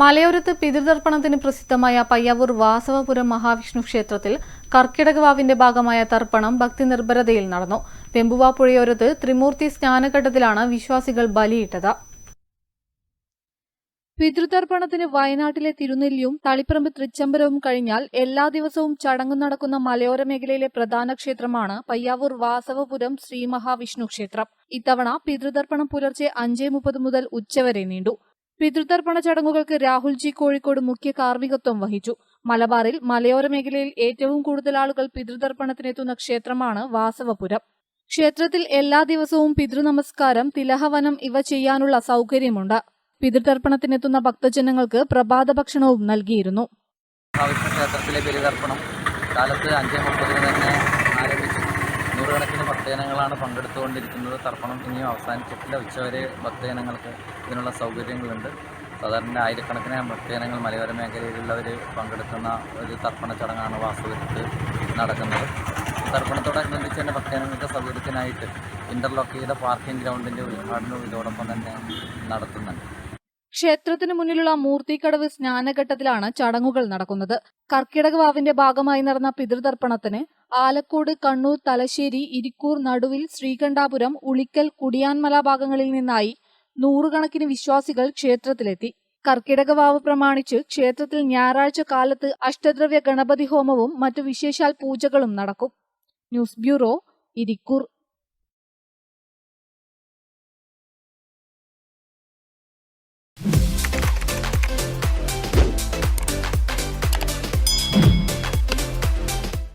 മലയോരത്ത് പിതൃതർപ്പണത്തിന് പ്രസിദ്ധമായ പയ്യാവൂർ വാസവപുരം മഹാവിഷ്ണു ക്ഷേത്രത്തിൽ കർക്കിടകവാവിന്റെ ഭാഗമായ തർപ്പണം ഭക്തി നിർഭരതയിൽ നടന്നു. വെമ്പുവ പുഴയോരത്ത് ത്രിമൂർത്തി സ്നാനഘട്ടത്തിലാണ് വിശ്വാസികൾ ബലിയിട്ടത്. പിതൃതർപ്പണത്തിന് വയനാട്ടിലെ തിരുനെല്ലിയും തളിപ്പറമ്പ് തൃച്ചംബരവും കഴിഞ്ഞാൽ എല്ലാ ദിവസവും ചടങ്ങ് നടക്കുന്ന മലയോര മേഖലയിലെ പ്രധാന ക്ഷേത്രമാണ് പയ്യാവൂർ വാസവപുരം ശ്രീ മഹാവിഷ്ണു ക്ഷേത്രം. ഇത്തവണ പിതൃതർപ്പണം പുലർച്ചെ അഞ്ചേ മുപ്പത് മുതൽ ഉച്ചവരെ നീണ്ടു. പിതൃതർപ്പണ ചടങ്ങുകൾക്ക് രാഹുൽജി കോഴിക്കോട് മുഖ്യ കാർമ്മികത്വം വഹിച്ചു. മലബാറിൽ മലയോര മേഖലയിൽ ഏറ്റവും കൂടുതൽ ആളുകൾ പിതൃതർപ്പണത്തിനെത്തുന്ന ക്ഷേത്രമാണ് വാസവപുരം. ക്ഷേത്രത്തിൽ എല്ലാ ദിവസവും പിതൃനമസ്കാരം തിലഹവനം ഇവ ചെയ്യാനുള്ള സൗകര്യമുണ്ട്. പിതൃതർപ്പണത്തിനെത്തുന്ന ഭക്തജനങ്ങൾക്ക് പ്രഭാത ഭക്ഷണവും നൽകിയിരുന്നു. ക്ഷേത്രത്തിലെ ബലിതർപ്പണം കാലത്ത് അഞ്ചേ മുപ്പതിന് തന്നെ ഭക്തജനങ്ങളാണ് പങ്കെടുത്തുകൊണ്ടിരിക്കുന്നത്. തർപ്പണം ഇനിയും അവസാനിച്ചിട്ടില്ല. ഉച്ചവരെ ഭക്തജനങ്ങൾക്ക് ഇതിനുള്ള സൗകര്യങ്ങളുണ്ട്. സാധാരണ ആയിരക്കണക്കിന് ഭക്തജനങ്ങൾ മലയോര മേഖലയിലുള്ളവർ പങ്കെടുക്കുന്ന ഒരു തർപ്പണ ചടങ്ങാണ് വാസ്തവത്തിൽ നടക്കുന്നത്. തർപ്പണത്തോടനുബന്ധിച്ച് തന്നെ ഭക്തജനങ്ങൾക്ക് സൗകര്യത്തിനായിട്ട് ഇന്റർലോക്ക് ചെയ്ത പാർക്കിംഗ് ഗ്രൗണ്ടിന്റെ ഉദ്ഘാടനവും ഇതോടൊപ്പം തന്നെ നടത്തുന്നുണ്ട് ക്ഷേത്രത്തിനു മുന്നിലുള്ള മൂർത്തിക്കടവ് സ്നാനഘട്ടത്തിലാണ് ചടങ്ങുകൾ നടക്കുന്നത്. കർക്കിടകവാവിന്റെ ഭാഗമായി നടന്ന പിതൃതർപ്പണത്തിന് ആലക്കോട് കണ്ണൂർ തലശ്ശേരി ഇരിക്കൂർ നടുവിൽ ശ്രീകണ്ഠാപുരം ഉളിക്കൽ കുടിയാൻമല ഭാഗങ്ങളിൽ നിന്നായി നൂറുകണക്കിന് വിശ്വാസികൾ ക്ഷേത്രത്തിലെത്തി. കർക്കിടകവാവ് പ്രമാണിച്ച് ക്ഷേത്രത്തിൽ ഞായറാഴ്ച കാലത്ത് അഷ്ടദ്രവ്യ ഗണപതി ഹോമവും മറ്റു വിശേഷാൽ പൂജകളും നടക്കും. News bureau Irikkur.